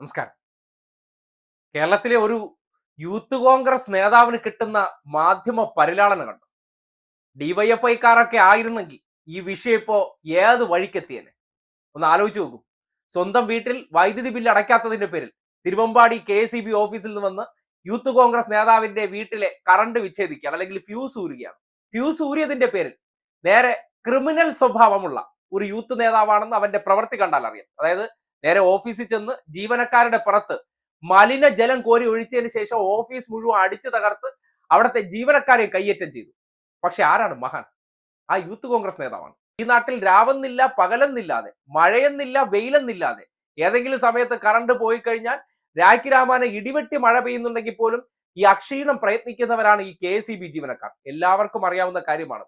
നമസ്കാരം. കേരളത്തിലെ ഒരു യൂത്ത് കോൺഗ്രസ് നേതാവിന് കിട്ടുന്ന മാധ്യമ പരിലാളന കണ്ടു. ഡിവൈഎഫ്ഐക്കാരൊക്കെ ആയിരുന്നെങ്കിൽ ഈ വിഷയം ഇപ്പോ ഏത് വഴിക്കെത്തിയേനെ? ഒന്ന് ആലോചിച്ച് നോക്കും. സ്വന്തം വീട്ടിൽ വൈദ്യുതി ബില്ല് അടയ്ക്കാത്തതിന്റെ പേരിൽ തിരുവമ്പാടി കെ എസ് ബി ഓഫീസിൽ നിന്ന് വന്ന് യൂത്ത് കോൺഗ്രസ് നേതാവിന്റെ വീട്ടിലെ കറണ്ട് വിച്ഛേദിക്കുകയാണ് അല്ലെങ്കിൽ ഫ്യൂസ് ഊരുകയാണ്. ഫ്യൂസ് ഊരിയതിന്റെ പേരിൽ നേരെ ക്രിമിനൽ സ്വഭാവമുള്ള ഒരു യൂത്ത് നേതാവാണെന്ന് അവന്റെ പ്രവൃത്തി കണ്ടാൽ അറിയാം. അതായത് നേരെ ഓഫീസിൽ ചെന്ന് ജീവനക്കാരുടെ പുറത്ത് മലിനജലം കോരി ഒഴിച്ചതിന് ശേഷം ഓഫീസ് മുഴുവൻ അടിച്ചു തകർത്ത് അവിടുത്തെ ജീവനക്കാരെ കയ്യേറ്റം ചെയ്തു. പക്ഷെ ആരാണ് മഹാൻ? ആ യൂത്ത് കോൺഗ്രസ് നേതാവാണ്. ഈ നാട്ടിൽ രാവെന്നില്ല പകലെന്നില്ലാതെ മഴയെന്നില്ല വെയിലെന്നില്ലാതെ ഏതെങ്കിലും സമയത്ത് കറണ്ട് പോയി കഴിഞ്ഞാൽ രാഖി രാമാനെ ഇടിവെട്ടി മഴ പെയ്യുന്നുണ്ടെങ്കിൽ പോലും ഈ അക്ഷീണം പ്രയത്നിക്കുന്നവരാണ് ഈ കെ എസ് ജീവനക്കാർ. എല്ലാവർക്കും അറിയാവുന്ന കാര്യമാണ്.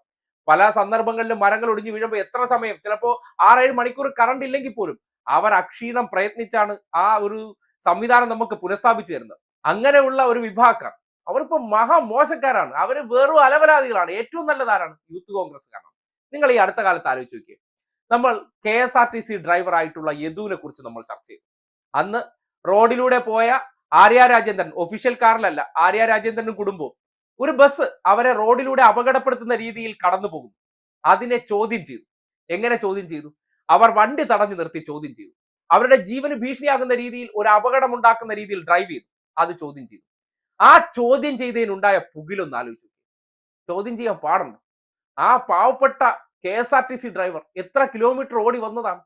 പല സന്ദർഭങ്ങളിലും മരങ്ങൾ ഒടിഞ്ഞു വീഴുമ്പോൾ എത്ര സമയം? ചിലപ്പോൾ ആറേഴ് മണിക്കൂർ കറണ്ട് ഇല്ലെങ്കിൽ പോലും അവർ അക്ഷീണം പ്രയത്നിച്ചാണ് ആ ഒരു സംവിധാനം നമുക്ക് പുനഃസ്ഥാപിച്ചു തരുന്നത്. അങ്ങനെയുള്ള ഒരു വിഭാഗക്കാർ അവരിപ്പോ മഹാമോശക്കാരാണ്. അവർ വെറും അലവരാതികളാണ് ഏറ്റവും നല്ലതാരാണ്? യൂത്ത് കോൺഗ്രസ് കോൺഗ്രസ്സുകാരാണ്. നിങ്ങൾ ഈ അടുത്ത കാലത്ത് ആലോചിച്ച് നോക്കിയേ. നമ്മൾ K S R T C driver ആയിട്ടുള്ള യദുവിനെ കുറിച്ച് നമ്മൾ ചർച്ച ചെയ്തു. അന്ന് റോഡിലൂടെ പോയ ആര്യ രാജേന്ദ്രൻ ഒഫീഷ്യൽ കാറിലല്ല ആര്യ രാജേന്ദ്രനും കുടുംബവും ഒരു ബസ് അവരെ റോഡിലൂടെ അപകടപ്പെടുത്തുന്ന രീതിയിൽ കടന്നു പോകുന്നു അതിനെ ചോദ്യം ചെയ്തു. എങ്ങനെ ചോദ്യം ചെയ്തു? അവർ വണ്ടി തടഞ്ഞു നിർത്തി ചോദ്യം ചെയ്തു. അവരുടെ ജീവന് ഭീഷണിയാകുന്ന രീതിയിൽ ഒരു അപകടം ഉണ്ടാക്കുന്ന രീതിയിൽ ഡ്രൈവ് ചെയ്തു. അത് ചോദ്യം ചെയ്തു. ആ ചോദ്യം ചെയ്തതിനുണ്ടായ പുകിലൊന്ന് ആലോചിച്ചു ചോദ്യം ചെയ്യാൻ പാടുണ്ട്? ആ പാവപ്പെട്ട K S R T C driver എത്ര കിലോമീറ്റർ ഓടി വന്നതാണ്?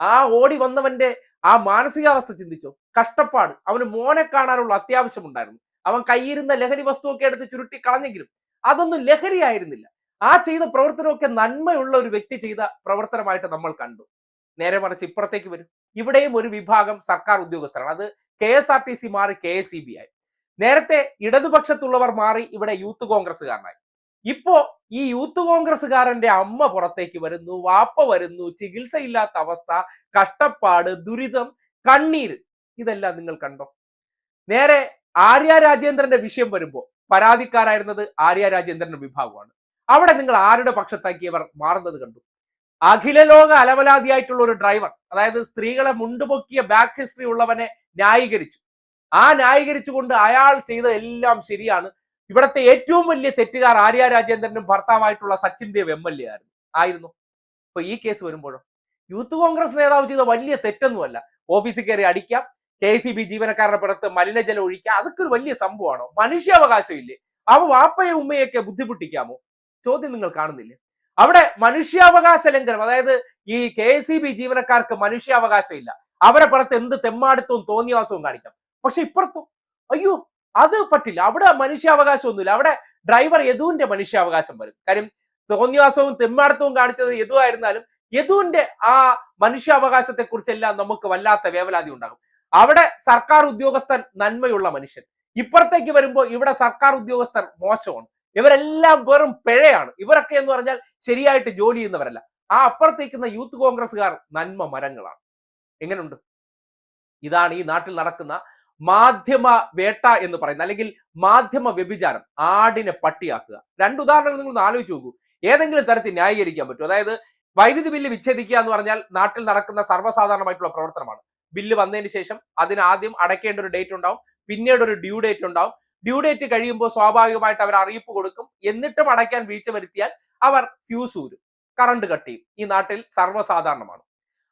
ആ ഓടി വന്നവന്റെ ആ മാനസികാവസ്ഥ ചിന്തിച്ചോ? കഷ്ടപ്പാട്. അവന് മോനെ കാണാനുള്ള അത്യാവശ്യം ഉണ്ടായിരുന്നു അവൻ കയ്യിരുന്ന ലഹരി വസ്തുവൊക്കെ എടുത്ത് ചുരുട്ടി കളഞ്ഞെങ്കിലും അതൊന്നും ലഹരി ആയിരുന്നില്ല ആ ചെയ്ത പ്രവർത്തനമൊക്കെ നന്മയുള്ള ഒരു വ്യക്തി ചെയ്ത പ്രവർത്തനമായിട്ട് നമ്മൾ കണ്ടു. നേരെ മറിച്ച് ഇപ്പുറത്തേക്ക് വരും. ഇവിടെയും ഒരു വിഭാഗം സർക്കാർ ഉദ്യോഗസ്ഥരാണ്. അത് K S R T C മാറി കെ എസ് സി ബി ആയി. നേരത്തെ ഇടതുപക്ഷത്തുള്ളവർ മാറി ഇവിടെ യൂത്ത് കോൺഗ്രസ്സുകാരനായി. ഇപ്പോ ഈ യൂത്ത് കോൺഗ്രസ്സുകാരന്റെ അമ്മ പുറത്തേക്ക് വരുന്നു വാപ്പ വരുന്നു ചികിത്സയില്ലാത്ത അവസ്ഥ കഷ്ടപ്പാട് ദുരിതം കണ്ണീര് ഇതെല്ലാം നിങ്ങൾ കണ്ടോ? നേരെ ആര്യ രാജേന്ദ്രന്റെ വിഷയം വരുമ്പോൾ പരാതിക്കാരായിരുന്നത് ആര്യ രാജേന്ദ്രന്റെ വിഭാഗമാണ്. അവിടെ നിങ്ങൾ ആരുടെ പക്ഷത്താക്കിയവർ മാറുന്നത് കണ്ടു? അഖില ലോക അലവലാതിയായിട്ടുള്ള ഒരു ഡ്രൈവർ അതായത് സ്ത്രീകളെ മുണ്ടുപൊക്കിയ ബാക്ക് ഹിസ്റ്ററി ഉള്ളവനെ ന്യായീകരിച്ചു. ആ ന്യായീകരിച്ചുകൊണ്ട് അയാൾ ചെയ്ത എല്ലാം ശരിയാണ്. ഇവിടത്തെ ഏറ്റവും വലിയ തെറ്റുകാർ ആര്യ രാജേന്ദ്രനും ഭർത്താവായിട്ടുള്ള Sachin Dev M L A ആയിരുന്നു. ആയിരുന്നു. ഇപ്പൊ ഈ കേസ് വരുമ്പോഴോ? യൂത്ത് കോൺഗ്രസ് നേതാവ് ചെയ്ത വലിയ തെറ്റൊന്നുമല്ല. ഓഫീസിൽ കയറി അടിക്കാം. കെ സി ബി ജീവനക്കാരുടെ പുറത്ത് മലിനജലം ഒഴിക്കാം. അതൊക്കെ ഒരു വലിയ സംഭവമാണോ? മനുഷ്യാവകാശം ഇല്ലേ അവ വാപ്പയെ ഉമ്മയൊക്കെ ബുദ്ധിമുട്ടിക്കാമോ? ചോദ്യം നിങ്ങൾ കാണുന്നില്ലേ? അവിടെ മനുഷ്യാവകാശ ലംഘനം അതായത് ഈ കെ സി ബി ജീവനക്കാർക്ക് മനുഷ്യാവകാശം ഇല്ല. അവരെ പുറത്ത് എന്ത് തെമ്മാടിത്തവും തോന്നിയവാസവും കാണിക്കാം. പക്ഷെ ഇപ്പുറത്തും? അയ്യോ അത് പറ്റില്ല. അവിടെ മനുഷ്യാവകാശം ഒന്നുമില്ല അവിടെ ഡ്രൈവർ യദുവിന്റെ മനുഷ്യാവകാശം വരും. കാര്യം തോന്നിയവാസവും തെമ്മാടിത്തവും കാണിച്ചത് യദു ആയിരുന്നാലും യദുവിന്റെ ആ മനുഷ്യാവകാശത്തെ കുറിച്ചെല്ലാം നമുക്ക് വല്ലാത്ത വേവലാതി ഉണ്ടാകും. അവിടെ സർക്കാർ ഉദ്യോഗസ്ഥൻ നന്മയുള്ള മനുഷ്യൻ. ഇപ്പുറത്തേക്ക് വരുമ്പോൾ ഇവിടെ സർക്കാർ ഉദ്യോഗസ്ഥർ മോശമാണ്. ഇവരെല്ലാം വെറും പിഴയാണ്. ഇവരൊക്കെ എന്ന് പറഞ്ഞാൽ ശരിയായിട്ട് ജോലി ചെയ്യുന്നവരല്ല. ആ അപ്പുറത്തേക്കുന്ന യൂത്ത് കോൺഗ്രസ്സുകാർ നന്മ മരങ്ങളാണ്. എങ്ങനെയുണ്ട് ഇതാണ് ഈ നാട്ടിൽ നടക്കുന്ന മാധ്യമ വേട്ട എന്ന് പറയുന്നത് അല്ലെങ്കിൽ മാധ്യമ വ്യഭിചാരം ആടിനെ പട്ടിയാക്കുക. രണ്ട് ഉദാഹരണങ്ങൾ നിങ്ങൾ ആലോചിച്ച് നോക്കൂ. ഏതെങ്കിലും തരത്തിൽ ന്യായീകരിക്കാൻ പറ്റും. അതായത് വൈദ്യുതി ബില്ല് വിച്ഛേദിക്കുക എന്ന് പറഞ്ഞാൽ നാട്ടിൽ നടക്കുന്ന സർവസാധാരണമായിട്ടുള്ള പ്രവർത്തനമാണ്. ബില്ല് വന്നതിന് ശേഷം അതിന് ആദ്യം അടയ്ക്കേണ്ട ഒരു ഡേറ്റ് ഉണ്ടാവും. പിന്നീട് ഒരു ഡ്യൂ ഡേറ്റ് ഉണ്ടാവും. ഡ്യൂ ഡേറ്റ് കഴിയുമ്പോൾ സ്വാഭാവികമായിട്ട് അവർ അറിയിപ്പ് കൊടുക്കും. എന്നിട്ടും അടയ്ക്കാൻ വീഴ്ച വരുത്തിയാൽ അവർ ഫ്യൂസ് ഊരും. കറണ്ട് കട്ട് ചെയ്യും. ഈ നാട്ടിൽ സർവസാധാരണമാണ്.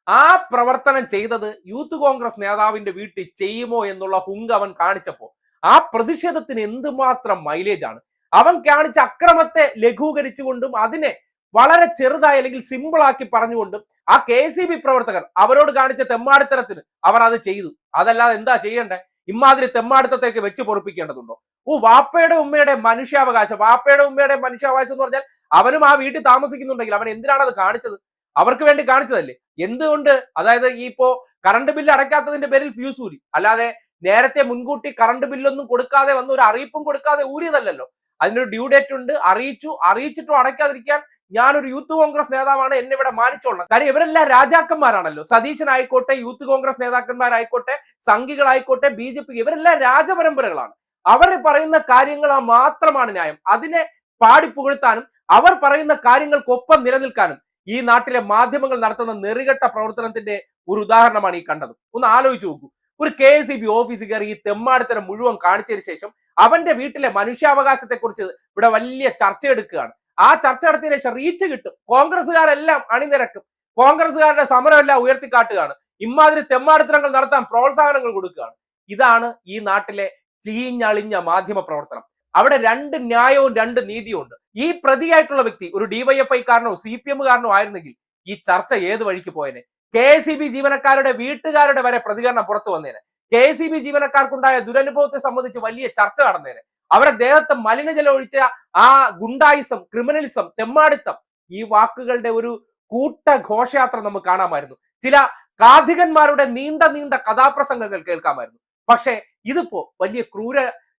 ആ പ്രവർത്തനം ചെയ്തത് യൂത്ത് കോൺഗ്രസ് നേതാവിന്റെ വീട്ടിൽ ചെയ്യുമോ എന്നുള്ള ഹുങ്ക് അവൻ കാണിച്ചപ്പോൾ ആ പ്രതിഷേധത്തിന് എന്തുമാത്രം മൈലേജ് ആണ്? അവൻ കാണിച്ച അക്രമത്തെ ലഘൂകരിച്ചുകൊണ്ടും അതിനെ വളരെ ചെറുതായി അല്ലെങ്കിൽ സിമ്പിൾ ആക്കി പറഞ്ഞുകൊണ്ടും ആ കെ പ്രവർത്തകർ അവരോട് കാണിച്ച തെമ്മാടിത്തരത്തിന് അവർ അത് ചെയ്തു. അതല്ലാതെ എന്താ ചെയ്യണ്ടേ? ഇമാതിരി തെമ്മാടുത്തേക്ക് വെച്ച് പൊറപ്പിക്കേണ്ടതുണ്ടോ? ഓ വാപ്പയുടെ ഉമ്മയുടെ മനുഷ്യാവകാശം വാപ്പയുടെ ഉമ്മയുടെ മനുഷ്യാവകാശം എന്ന് പറഞ്ഞാൽ അവനും ആ വീട്ടിൽ താമസിക്കുന്നുണ്ടെങ്കിൽ അവൻ എന്തിനാണ് അത് കാണിച്ചത്? അവർക്ക് വേണ്ടി കാണിച്ചതല്ലേ? എന്തുകൊണ്ട്? അതായത് ഈ ഇപ്പോ കറണ്ട് ബില്ല് അടയ്ക്കാത്തതിന്റെ പേരിൽ ഫ്യൂസ് ഊരി. അല്ലാതെ നേരത്തെ മുൻകൂട്ടി കറണ്ട് ബില്ലൊന്നും കൊടുക്കാതെ വന്ന ഒരു അറിയിപ്പും കൊടുക്കാതെ ഊരിയതല്ലല്ലോ. അതിനൊരു ഡ്യൂ ഡേറ്റ് ഉണ്ട്. അറിയിച്ചു അറിയിച്ചിട്ടും അടയ്ക്കാതിരിക്കാൻ ഞാനൊരു യൂത്ത് കോൺഗ്രസ് നേതാവാണ് എന്നെ ഇവിടെ മാനിച്ചോളണം. കാര്യം ഇവരെല്ലാം രാജാക്കന്മാരാണല്ലോ. സതീശനായിക്കോട്ടെ യൂത്ത് കോൺഗ്രസ് നേതാക്കന്മാരായിക്കോട്ടെ സംഘികളായിക്കോട്ടെ ബി ജെ പി ഇവരെല്ലാം രാജപരമ്പരകളാണ്. അവർ പറയുന്ന കാര്യങ്ങൾ മാത്രമാണ് ന്യായം. അതിനെ പാടിപ്പുകഴ്ത്താനും അവർ പറയുന്ന കാര്യങ്ങൾക്കൊപ്പം നിലനിൽക്കാനും ഈ നാട്ടിലെ മാധ്യമങ്ങൾ നടത്തുന്ന നെറികെട്ട പ്രവർത്തനത്തിന്റെ ഒരു ഉദാഹരണമാണ് ഈ കണ്ടത്. ഒന്ന് ആലോചിച്ച് നോക്കൂ. ഒരു കെ എസ് സി ബി ഓഫീസിൽ കയറി ഈ തെമ്മാടിത്തരം മുഴുവൻ കാണിച്ചതിന് ശേഷം അവന്റെ വീട്ടിലെ മനുഷ്യാവകാശത്തെക്കുറിച്ച് ഇവിടെ വലിയ ചർച്ച എടുക്കുകയാണ്. ആ ചർച്ച നടത്തിയതിനു ശേഷം റീച്ച് കിട്ടും. കോൺഗ്രസ്സുകാരെല്ലാം അണിനിരക്കും. കോൺഗ്രസ്സുകാരുടെ സമരമെല്ലാം ഉയർത്തിക്കാട്ടുകയാണ്. ഇമാതിരി തെമ്മാടിത്തരങ്ങൾ നടത്താൻ പ്രോത്സാഹനങ്ങൾ കൊടുക്കുകയാണ്. ഇതാണ് ഈ നാട്ടിലെ ചീഞ്ഞളിഞ്ഞ മാധ്യമ പ്രവർത്തനം. അവിടെ രണ്ട് ന്യായവും രണ്ട് നീതിയും ഉണ്ട്. ഈ പ്രതിയായിട്ടുള്ള വ്യക്തി ഒരു ഡിവൈഎഫ്ഐ കാരനോ സി പി എമ്മുകാരനോ ആയിരുന്നെങ്കിൽ ഈ ചർച്ച ഏത് വഴിക്ക് പോയനെ? കെ ഇ ബി ജീവനക്കാരുടെ വീട്ടുകാരുടെ വരെ പ്രതികരണം പുറത്തു വന്നേനെ. കെ ഇ ബി ജീവനക്കാർക്കുണ്ടായ ദുരനുഭവത്തെ സംബന്ധിച്ച് വലിയ ചർച്ച നടന്നേനെ. അവരുടെ ദേഹത്തെ മലിനജലം ഒഴിച്ച ആ ഗുണ്ടായിസം ക്രിമിനലിസം തെമ്മാടിത്തം ഈ വാക്കുകളുടെ ഒരു കൂട്ട ഘോഷയാത്ര നമുക്ക് കാണാമായിരുന്നു. ചില കാഥികന്മാരുടെ നീണ്ട നീണ്ട കഥാപ്രസംഗങ്ങൾ കേൾക്കാമായിരുന്നു. പക്ഷേ ഇതിപ്പോ വലിയ ക്രൂര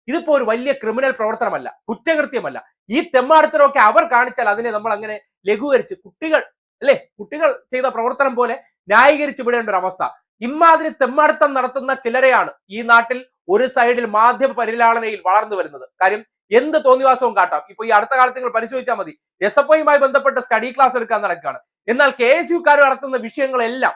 ഇതിപ്പോ ഒരു വലിയ ക്രിമിനൽ പ്രവർത്തനമല്ല കുറ്റകൃത്യമല്ല. ഈ തെമ്മാടിത്തരമൊക്കെ അവർ കാണിച്ചാൽ അതിനെ നമ്മൾ അങ്ങനെ ലഘൂകരിച്ച് കുട്ടികൾ അല്ലെ? കുട്ടികൾ ചെയ്ത പ്രവർത്തനം പോലെ ന്യായീകരിച്ച് വിടേണ്ട ഒരു അവസ്ഥ. ഇമാതിരി തെമ്മാടുത്തം നടത്തുന്ന ചിലരെയാണ് ഈ നാട്ടിൽ ഒരു സൈഡിൽ മാധ്യമ പരിലാളനയിൽ വളർന്നു വരുന്നത്. കാര്യം എന്ത് തോന്നിവാസവും കാട്ടാം. ഇപ്പൊ ഈ അടുത്ത കാലത്ത് നിങ്ങൾ പരിശോധിച്ചാൽ മതി. എസ് എഫ് ഐയുമായി ബന്ധപ്പെട്ട് സ്റ്റഡി ക്ലാസ് എടുക്കാൻ നടക്കുകയാണ്. എന്നാൽ കെ എസ് യുക്കാർ നടത്തുന്ന വിഷയങ്ങളെല്ലാം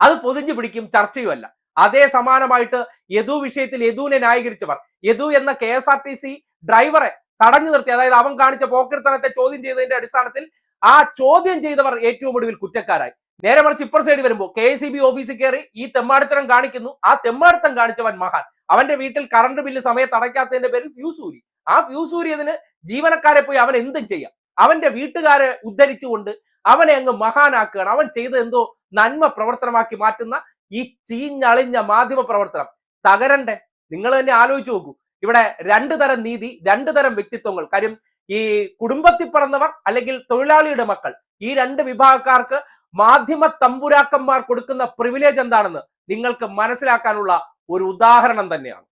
അത് പൊതിഞ്ഞു പിടിക്കും ചർച്ചയുമല്ല. അതേ സമാനമായിട്ട് യദു വിഷയത്തിൽ യദുവിനെ ന്യായീകരിച്ചവർ യദു എന്ന K S R T C ഡ്രൈവറെ തടഞ്ഞു നിർത്തി. അതായത് അവൻ കാണിച്ച പോക്കിർത്തനത്തെ ചോദ്യം ചെയ്തതിന്റെ അടിസ്ഥാനത്തിൽ ആ ചോദ്യം ചെയ്തവർ ഏറ്റവും ഒടുവിൽ കുറ്റക്കാരായി. നേരെ മറിച്ച് ഇപ്പർ സൈഡ് വരുമ്പോൾ കെ എസ് ബി ഓഫീസിൽ കയറി ഈ തെമ്മാടിത്തരം കാണിക്കുന്നു. ആ തെമ്മാടിത്തം കാണിച്ചവൻ മഹാൻ. അവന്റെ വീട്ടിൽ കറണ്ട് ബില്ല് സമയത്ത് അടയ്ക്കാത്തതിന്റെ പേരിൽ ഫ്യൂസ് ഊരി ആ ഫ്യൂസ് ഊരിയതിന് ജീവനക്കാരെ പോയി അവൻ എന്തും ചെയ്യാം. അവന്റെ വീട്ടുകാരെ ഉദ്ധരിച്ചുകൊണ്ട് അവനെ അങ്ങ് മഹാനാക്കുകയാണ്. അവൻ ചെയ്ത എന്തോ നന്മ പ്രവർത്തനമാക്കി മാറ്റുന്ന ഈ ചീഞ്ഞളിഞ്ഞ മാധ്യമ പ്രവർത്തനം. തകരണ്ടേ? നിങ്ങൾ തന്നെ ആലോചിച്ച് നോക്കൂ. ഇവിടെ രണ്ടു തരം നീതി രണ്ടു തരം വ്യക്തിത്വങ്ങൾ. കാര്യം ഈ കുടുംബത്തിൽ പിറന്നവർ അല്ലെങ്കിൽ തൊഴിലാളിയുടെ മക്കൾ ഈ രണ്ട് വിഭാഗക്കാർക്ക് മാധ്യമ തമ്പുരാക്കന്മാർ കൊടുക്കുന്ന പ്രിവിലേജ് എന്താണെന്ന് നിങ്ങൾക്ക് മനസ്സിലാക്കാനുള്ള ഒരു ഉദാഹരണം തന്നെയാണ്.